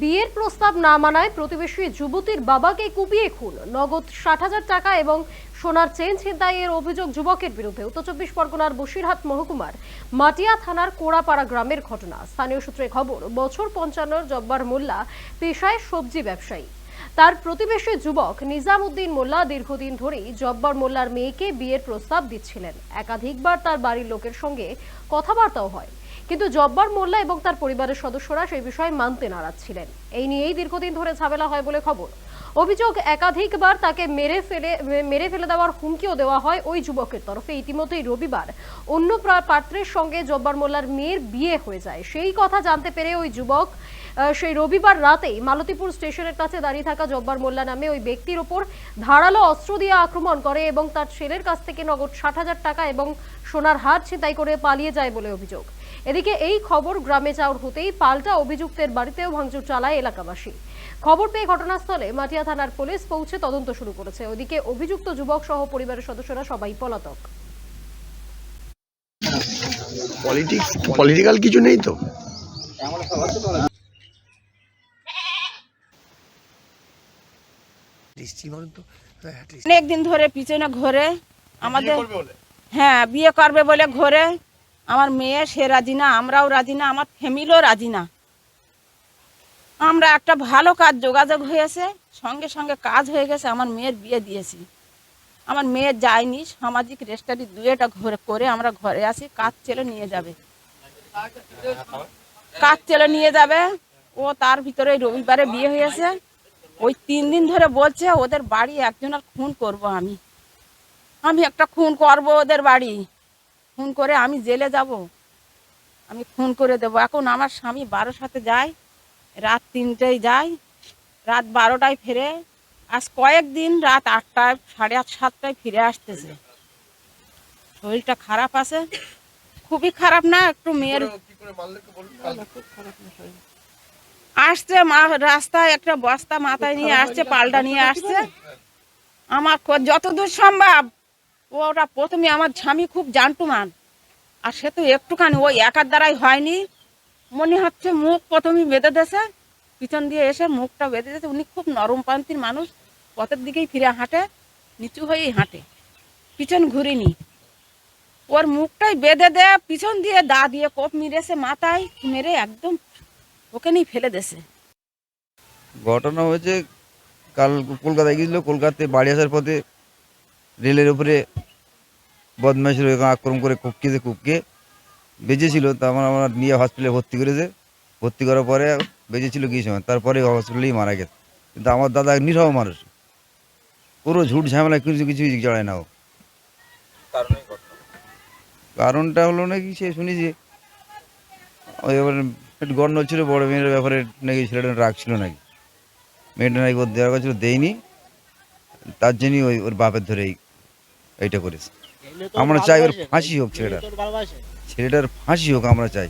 বিয়ের প্রস্তাব না মানায় প্রতিবেশী যুবতীর বাবাকে কুপিয়ে খুন। নগদ ষাট হাজার টাকা এবং সোনার চেন ছিনতাইয়ের অভিযোগ যুবকের বিরুদ্ধে। উত্তর চব্বিশ পরগনার বসিরহাট মহকুমার মাটিয়া থানার কোড়াপাড়া গ্রামের ঘটনা। স্থানীয় সূত্রে খবর, বছর পঞ্চান্নর জব্বার মোল্লা পেশায় সবজি ব্যবসায়ী। তার প্রতিবেশী যুবক নিজাম উদ্দিন মোল্লা দীর্ঘদিন ধরেই জব্বার মোল্লার মেয়েকে বিয়ের প্রস্তাব দিচ্ছিলেন। একাধিকবার তার বাড়ির লোকের সঙ্গে কথাবার্তাও হয়। কিন্তু জব্বার মোল্লা এবং তার পরিবারের সদস্যরা সেই বিষয়ে মানতে নারাজ ছিলেন। এই নিয়েই দীর্ঘদিন ধরে ঝামেলা হয় বলে খবর। অভিযোগ একাধিকবার তাকে মেরে ফেলে মেরে ফেলে দেওয়ার হুমকিও দেওয়া হয় ওই যুবকের তরফে। ইতিমধ্যেই রবিবার অন্য পাত্রের সঙ্গে জব্বার মোল্লার মেয়ের বিয়ে হয়ে যায়। সেই কথা জানতে পেরে ওই যুবক সেই রবিবার রাতেই মালতীপুর স্টেশনের কাছে দাঁড়িয়ে থাকা জব্বার মোল্লা নামে ওই ব্যক্তির ওপর ধারালো অস্ত্র দিয়ে আক্রমণ করে এবং তার ছেলের কাছ থেকে নগদ ষাট হাজার টাকা এবং সোনার হার ছিনতাই করে পালিয়ে যায় বলে অভিযোগ। এদিকে এই খবর গ্রামে যাওয়ার হতেই পাল্টা অভিযুক্তের বাড়িতেও ভাঙচুর চালায় এলাকাবাসী। খবর পেয়ে ঘটনাস্থলে মাটিয়া থানার পুলিশ পৌঁছে তদন্ত শুরু করেছে। ওদিকে অভিযুক্ত যুবক সহ পরিবারের সদস্যরা সবাই পলাতক। পলিটিক্স পলিটিক্যাল কিছু নেই তো? হ্যাঁ, দৃষ্টি- অনেক দিন ধরে পিছনে ঘোরে আমাদের হ্যাঁ বিয়ে করবে বলে ঘোরে। আমার মেয়ে, সে রাজি না, আমরাও রাজি না, আমার ফ্যামিলিও রাজি না। আমরা একটা ভালো কাজ যোগাযোগ হয়েছে, সঙ্গে সঙ্গে কাজ হয়ে গেছে, আমার মেয়ের বিয়ে দিয়েছি। আমার মেয়ে যায়নি, সামাজিক রেস্টারি দুয়েটা ঘরে করে আমরা ঘরে আসি, কাজ চেলে নিয়ে যাবে। কাজ চেলে নিয়ে যাবে, ও তার ভিতরে রবিবারে বিয়ে হয়েছে। ওই তিন দিন ধরে বলছে, ওদের বাড়ি একজনের খুন করব আমি। আমি একটা খুন করব ওদের বাড়ি। খুন করে আমি জেলে যাব। আমি খুন করে দেব। এখন আমার স্বামী বারো সাথে যায় রাত তিনটেয় যায় রাত বারোটায় ফিরে। আজ কয়েকদিন রাত আটটায় সাড়ে আট সাতটায় ফিরে আসতেছে। শরীরটা খারাপ আছে। খুবই খারাপ না? একটু মেয়ের আসছে মা রাস্তায় একটা বস্তা মাথায় নিয়ে আসছে পাল্টা নিয়ে আসছে। আমার যতদূর সম্ভব ও ওটা প্রথমে আমার স্বামী খুব জানটুমান। আর সে তো একটুখানি ওই একার দ্বারাই হয়নি। মনে হচ্ছে মুখ প্রথমে বেঁধে দেছে পিছন দিয়ে এসে মুখটা বেঁধে দিয়েছে। উনি খুব নরমপন্থীর মানুষ, পথের দিকেই ফিরে হাঁটে, নিচু হয়েই হাঁটে, পিছন ঘুরিনি। ওর মুখটাই বেঁধে দেয় পিছন দিয়ে দা দিয়ে কোপ মেরেছে মাথায়, মেরে একদম ওখানেই ফেলে দেছে ঘটনা হয়েছে, কাল কলকাতায় গিয়েছিল, কলকাতায় বাড়ি আসার পথে রেলের উপরে বদমাইশের ওখানে আক্রমণ করে কুপকিতে কুপকে বেঁচেছিল তা আমার আমার নিয়ে হসপিটালে ভর্তি করেছে। ভর্তি করার পরে বেঁচেছিল কিছু সময়? তারপরে হসপিটালেই মারা গেছে। কিন্তু আমার দাদা নিরহ মানুষ। পুরো ঝুট ঝামেলা কিছু কিছু জড়ায় না ও। কারণটা হলো নাকি সে শুনেছি। ওই এবার একটু ছিল বড় মেয়ের ব্যাপারে নাকি ছেলেটা রাগ ছিল নাকি? মেয়েটা নাকি ওর দেওয়ার কথা ছিল দেয়নি। তার জন্যই ওই ওর বাপের ধরেই এইটা করেছে। আমরা চাই ওর ফাঁসি হোক ছেলেটার। ছেলেটার ফাঁসি হোক আমরা চাই।